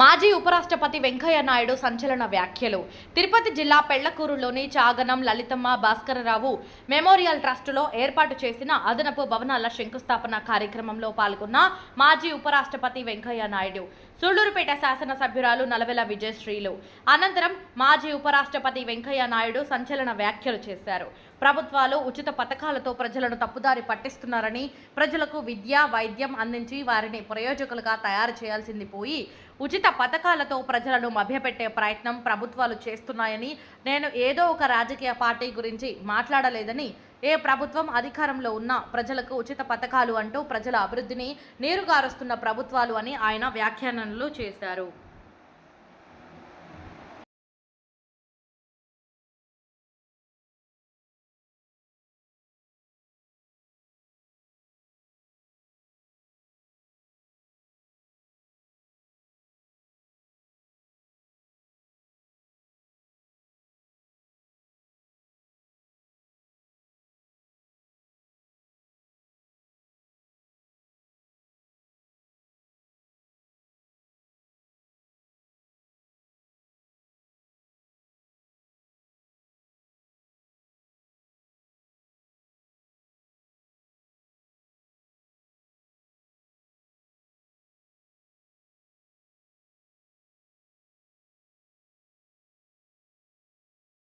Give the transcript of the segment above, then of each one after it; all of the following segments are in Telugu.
మాజీ ఉపరాష్ట్రపతి వెంకయ్య నాయుడు సంచలన వ్యాఖ్యలు. తిరుపతి జిల్లా పెళ్ళకూరులోని చాగనం లలితమ్మ భాస్కరరావు మెమోరియల్ ట్రస్టులో ఏర్పాటు చేసిన అదనపు భవనాల శంకుస్థాపన కార్యక్రమంలో పాల్గొన్న మాజీ ఉపరాష్ట్రపతి వెంకయ్య నాయుడు. సూళ్ళూరుపేట శాసనసభ్యురాలు నలవెల విజయశ్రీలు. అనంతరం మాజీ ఉపరాష్ట్రపతి వెంకయ్య నాయుడు సంచలన వ్యాఖ్యలు చేశారు. ప్రభుత్వాలు ఉచిత పథకాలతో ప్రజలను తప్పుదారి పట్టిస్తున్నారని ప్రజలకు విద్య వైద్యం అందించి వారిని ప్రయోజకులుగా తయారు చేయాల్సింది పోయి ఉచిత పథకాలతో ప్రజలను మభ్యపెట్టే ప్రయత్నం ప్రభుత్వాలు చేస్తున్నాయని నేను ఏదో ఒక రాజకీయ పార్టీ గురించి మాట్లాడలేదని ఏ ప్రభుత్వం అధికారంలో ఉన్నా ప్రజలకు ఉచిత పథకాలు అంటూ ప్రజల అభివృద్ధిని నీరుగారుస్తున్న ప్రభుత్వాలు అని ఆయన వ్యాఖ్యానాలు చేశారు.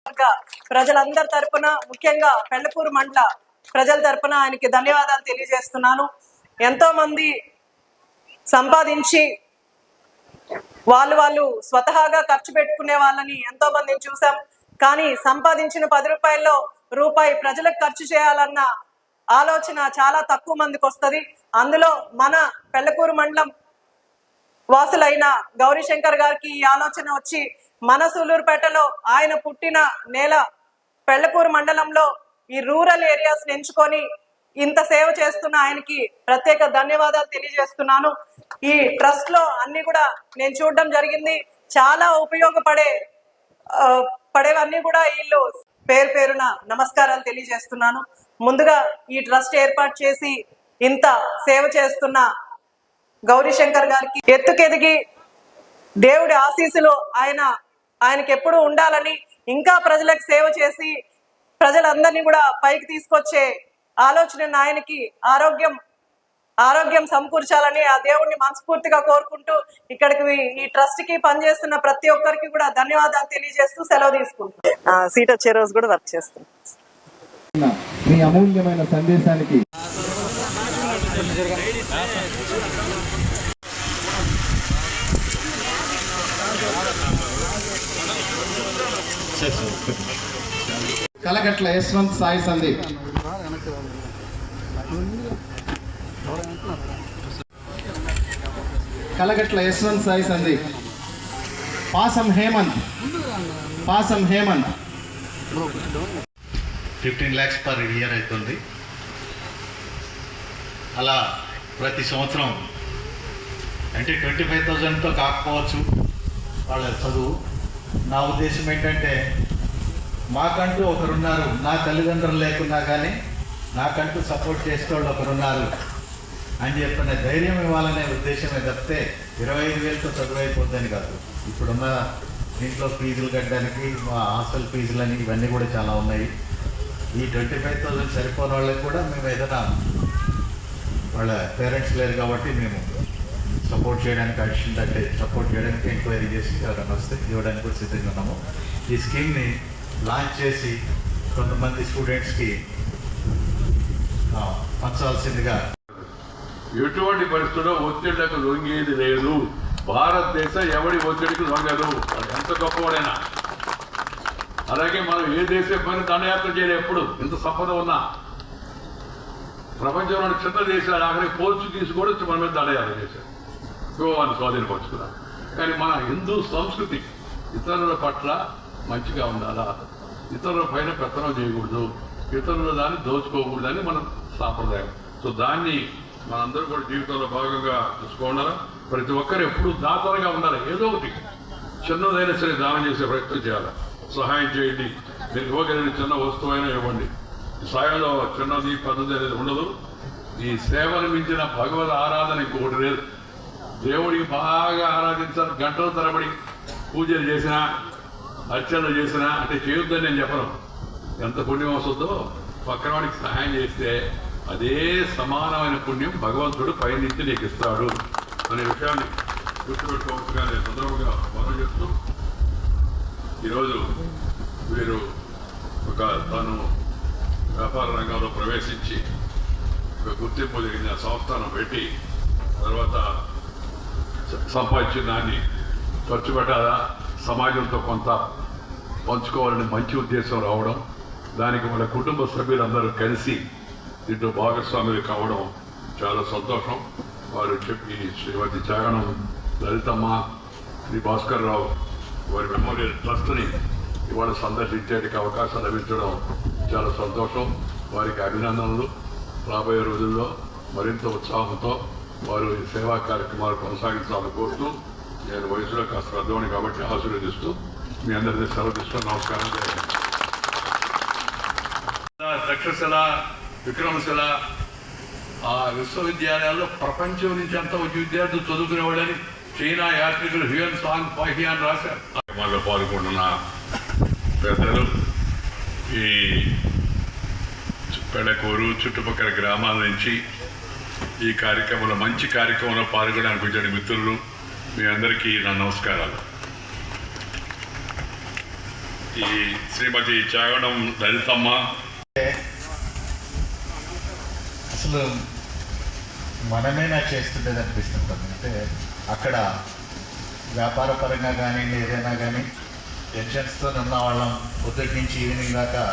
వర్గ ప్రజలందరి తరపున ముఖ్యంగా పెళ్ళపూరు మండల ప్రజల తరపున ఆయనకి ధన్యవాదాలు తెలియజేస్తున్నాను. ఎంతో మంది సంపాదించి వాళ్ళు వాళ్ళు స్వతహాగా ఖర్చు పెట్టుకునే వాళ్ళని ఎంతో మందిని చూసాం కానీ సంపాదించిన పది రూపాయల్లో రూపాయి ప్రజలకు ఖర్చు చేయాలన్న ఆలోచన చాలా తక్కువ మందికి వస్తుంది. అందులో మన పెళ్ళకూరు మండలం వాసులైన గౌరీశంకర్ గారికి ఈ ఆలోచన వచ్చి మన సూలూరుపేటలో ఆయన పుట్టిన నేల పెళ్ళకూరు మండలంలో ఈ రూరల్ ఏరియాస్ ఎంచుకొని ఇంత సేవ చేస్తున్న ఆయనకి ప్రత్యేక ధన్యవాదాలు తెలియజేస్తున్నాను. ఈ ట్రస్ట్లో అన్ని కూడా నేను చూడడం జరిగింది. చాలా ఉపయోగపడే పడేవన్నీ కూడా వీళ్ళు పేరు పేరున నమస్కారాలు తెలియజేస్తున్నాను. ముందుగా ఈ ట్రస్ట్ ఏర్పాటు చేసి ఇంత సేవ చేస్తున్న గౌరీశంకర్ గారికి ఎత్తుకెదిగి దేవుడి ఆశీస్సులో ఆయన ఆయనకి ఎప్పుడు ఉండాలని ఇంకా ప్రజలకు సేవ చేసి ప్రజలందరినీ కూడా పైకి తీసుకొచ్చే ఆలోచన ఆయనకి ఆరోగ్యం ఆరోగ్యం సమకూర్చాలని ఆ దేవుణ్ణి మనస్ఫూర్తిగా కోరుకుంటూ ఇక్కడికి ఈ ట్రస్ట్కి పనిచేస్తున్న ప్రతి ఒక్కరికి కూడా ధన్యవాదాలు తెలియజేస్తూ సెలవు తీసుకుంటాం సీట్ వచ్చే రోజు కూడా వర్క్ చేస్తాం మీ అమూల్యమైన సందేశానికి Kalagatla Yashwant Sai Sandeep. Kalagatla Yashwant Sai Sandeep. Pasam Hemanth. Pasam Hemanth. Fifteen lakhs per year అవుతుంది అలా ప్రతి సంవత్సరం అంటే ట్వంటీ ఫైవ్ థౌజండ్తో కాకపోవచ్చు వాళ్ళ చదువు. నా ఉద్దేశం ఏంటంటే మాకంటూ ఒకరున్నారు. నా తల్లిదండ్రులు లేకున్నా కానీ నాకంటూ సపోర్ట్ చేసేవాళ్ళు ఒకరున్నారు. అని చెప్పిన ధైర్యం ఇవ్వాలనే ఉద్దేశమే తప్పితే ఇరవై ఐదు వేలతో చదువు అయిపోద్దని కాదు. ఇప్పుడున్న ఇంట్లో ఫీజులు కట్టడానికి మా హాస్టల్ ఫీజులని ఇవన్నీ కూడా చాలా ఉన్నాయి. ఈ ట్వంటీ ఫైవ్ థౌసండ్ సరిపోని వాళ్ళకి కూడా మేము ఏదైనా వాళ్ళ పేరెంట్స్ లేరు కాబట్టి మేము సపోర్ట్ చేయడానికి అడిషన్ అంటే సపోర్ట్ చేయడానికి ఎంక్వైరీ చేసి ఎవరైనా వస్తే ఇవ్వడానికి కూడా సిద్ధంగా ఉన్నాము. ఈ స్కీమ్ని లాంచ్ చేసి కొంతమంది స్టూడెంట్స్కి పంచాల్సిందిగా. ఎటువంటి పరిస్థితుల్లో ఒత్తిళ్ళకు లొంగేది లేదు. భారతదేశం ఎవడి ఒత్తిడికి లొంగదు. అది ఎంత గొప్పవాడైనా. అలాగే మనం ఏ దేశం పైన దండయాత్ర చేయలేదు ఎప్పుడు. ఇంత సంపద ఉన్నా. ప్రపంచంలోని చిన్న దేశాలు ఆఖరి పోర్చుగీస్ కూడా మన మీద దండయాత్ర చేశారు. గోవాన్ని స్వాధీనపరుచుకున్నారు కానీ మన హిందూ సంస్కృతి ఇతరుల పట్ల మంచిగా ఉండాలా? ఇతరుల పైన పెత్తనం చేయకూడదు. ఇతరుల దాన్ని దోచుకోకూడదని మన సాంప్రదాయం. సో దాన్ని మనందరూ కూడా జీవితంలో భాగంగా చూసుకోవాలా ప్రతి ఒక్కరు ఎప్పుడు దాతలుగా ఉండాలి. ఏదో ఒకటి. చిన్నదైనా సరే దానం చేసే ప్రయత్నం చేయాలి? సహాయం చేయండి. మీరు ఇవ్వగలిగిన చిన్న వస్తువైనా ఇవ్వండి. సాయంలో చిన్నది పద్ధతి అనేది ఉండదు. ఈ సేవను మించిన భగవద్ ఆరాధన ఇంకొకటి లేదు. దేవుడికి బాగా ఆరాధించాలి. గంటల తరబడి పూజలు చేసినా అర్చన చేసినా అంటే చేయొద్దని నేను చెప్పను. ఎంత పుణ్యం వస్తుందో పక్కనవాడికి సహాయం చేస్తే అదే సమానమైన పుణ్యం భగవంతుడు పైనుంచి నీకు ఇస్తాడు అనే విషయాన్ని గుర్తుపెట్టుకోవచ్చుగా నేను సందర్భంగా మనం చెప్తూ ఈరోజు వీరు ఒక తను వ్యాపార రంగంలో ప్రవేశించి ఒక గుర్తింపు జరిగిన సంస్థను పెట్టి తర్వాత సంపాదించిన దాన్ని ఖర్చు పెట్టాలా? సమాజంతో కొంత పంచుకోవాలని మంచి ఉద్దేశం రావడం దానికి మన కుటుంబ సభ్యులందరూ కలిసి దీంట్లో భాగస్వాములు కావడం చాలా సంతోషం. వారు చెప్పి శ్రీమతి జగనం లలితమ్మ శ్రీ భాస్కర్ రావు వారి మెమోరియల్ ట్రస్ట్ని ఇవాళ సందర్శించేటికి అవకాశం లభించడం చాలా సంతోషం. వారికి అభినందనలు. రాబోయే రోజుల్లో మరింత ఉత్సాహంతో వారు ఈ సేవా కార్యక్రమాలు కొనసాగించాలని కోరుతూ నేను వయసులో కాస్త పెద్దవాడిని కాబట్టి ఆశీర్వదిస్తూ మీ అందరినీ సెలవు తీసుకొని నమస్కారం తక్షశిల విక్రమశిల ఆ విశ్వవిద్యాలయాల్లో ప్రపంచం నుంచి అంతా వచ్చి విద్యార్థులు చదువుకునేవాళ్ళని చైనా యాత్రికులు హ్యూయన్ సాంగ్ పాహియాన్ రాశారు. కార్యక్రమాల్లో పాల్గొంటున్న పెద్దలు ఈ పెడకూరు చుట్టుపక్కల గ్రామాల నుంచి ఈ కార్యక్రమంలో మంచి కార్యక్రమంలో పాల్గొనడానికి వచ్చిన మిత్రులు. మీ అందరికీ నా నమస్కారాలు. ఈ శ్రీమతి చాగడం లలితమ్మ అసలు మనమేనా చేస్తుండేది అనిపిస్తుంటుంది? అంటే అక్కడ వ్యాపార పరంగా కానీ ఏదైనా కానీ టెన్షన్స్తో ఉన్న వాళ్ళం పొద్దుటి నుంచి ఈవినింగ్ దాకా